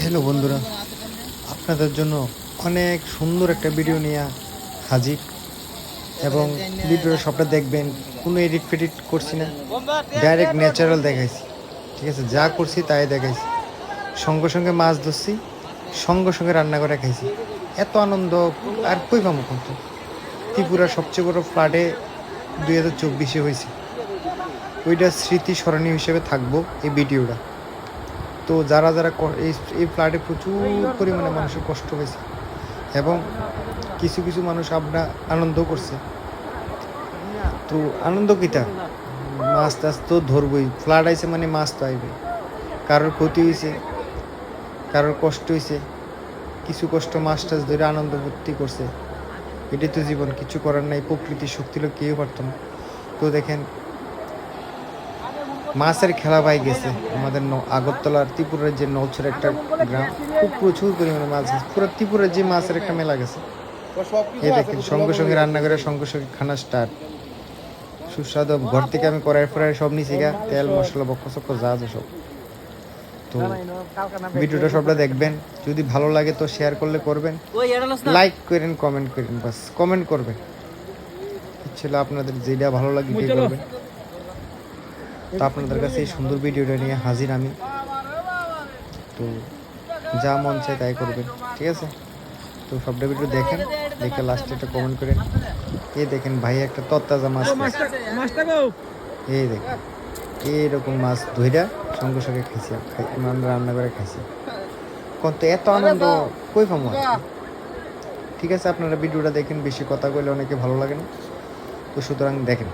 Hello বন্ধুরা, আপনাদের জন্য অনেক সুন্দর একটা ভিডিও নিয়ে হাজির এবং ভিডিও সবটা দেখবেন, কোনো এডিট ফেডিট করছি না ডাইরেক্ট ন্যাচারাল দেখাইছি, ঠিক আছে? যা করছি তাই দেখাইছি, সঙ্গে সঙ্গে মাছ ধরছি, সঙ্গে সঙ্গে রান্না করে খাইছি। এত আনন্দ, আর কই পাবো কিন্তু ত্রিপুরার সবচেয়ে বড় ফ্লাডে দুই হাজার চব্বিশে হয়েছে। ওইটা স্মৃতি স্মরণীয় হিসেবে থাকব এই ভিডিওটা তো যারা যারা এই ফ্লাডে প্রচুর পরিমাণে মানুষের কষ্ট হয়েছে। এবং কিছু কিছু মানুষ আপনার আনন্দও করছে। তো আনন্দ কিটা? মাছ টাছ তো ধরবই। ফ্লাড আইছে মানে মাছ তো আইবে। কারোর ক্ষতি হয়েছে কারোর কষ্ট হয়েছে কিছু কষ্ট মাছ টাছ ধরে আনন্দ ভর্তি করছে। এটাই তো জীবন, কিছু করার নাই, প্রকৃতির শক্তি লোক কেউ পারতো না। তো দেখেন মাছের খেলা পাই গেছে। আমাদের ন- আগরতলার ত্রিপুরার যে নলছর একটা গ্রাম খুব প্রচুর পরিমাণে মাছ আছে। পুরো ত্রিপুরার যে মাছের একটা মেলা গেছে। এই দেখেন সঙ্গে সঙ্গে রান্না করে সঙ্গে সঙ্গে খানা স্টার্ট সুস্বাদু। ঘর থেকে আমি কড়াই ফড়াই সব নিছি গা তেল মশলা বক্ক সক্ক যা আছে সব। তো ভিডিওটা সবটা দেখবেন। যদি ভালো লাগে তো শেয়ার করলে করবেন। লাইক করেন কমেন্ট করেন বাস। কমেন্ট করবেন। ছিল আপনাদের যেটা ভালো লাগে করবেন। তো আপনাদের কাছে এই সুন্দর ভিডিওটা নিয়ে হাজির আমি। তো যা মন চায় তাই করবেন ঠিক আছে? তো সবটা ভিডিও দেখেন দেখে লাস্টে একটা কমেন্ট করেন। এই দেখেন ভাই একটা তত্তাজা মাছ। এই দেখেন এইরকম মাছ ধইরা সঙ্গে সঙ্গে খাইছি খাই রান্না করে খাইছি। কত এত আনন্দ কই পাবো ঠিক আছে আপনারা ভিডিওটা দেখেন বেশি কথা কইলে অনেকে ভালো লাগে না। তো সুতরাং দেখেন।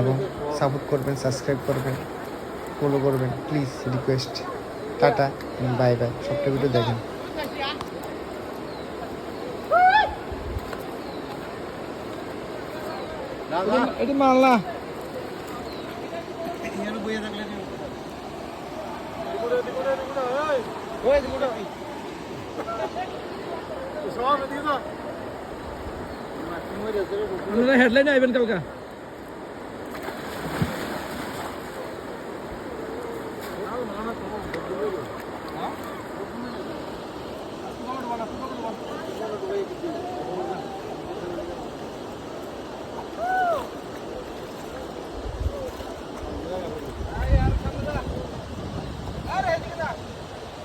এবং সাপোর্ট করবেন সাবস্ক্রাইব করবেন ফলো করবেন please request tata bye bye সবটা ভিডিও দেখেন। এটি হেডলাইন আইবেন কালকা।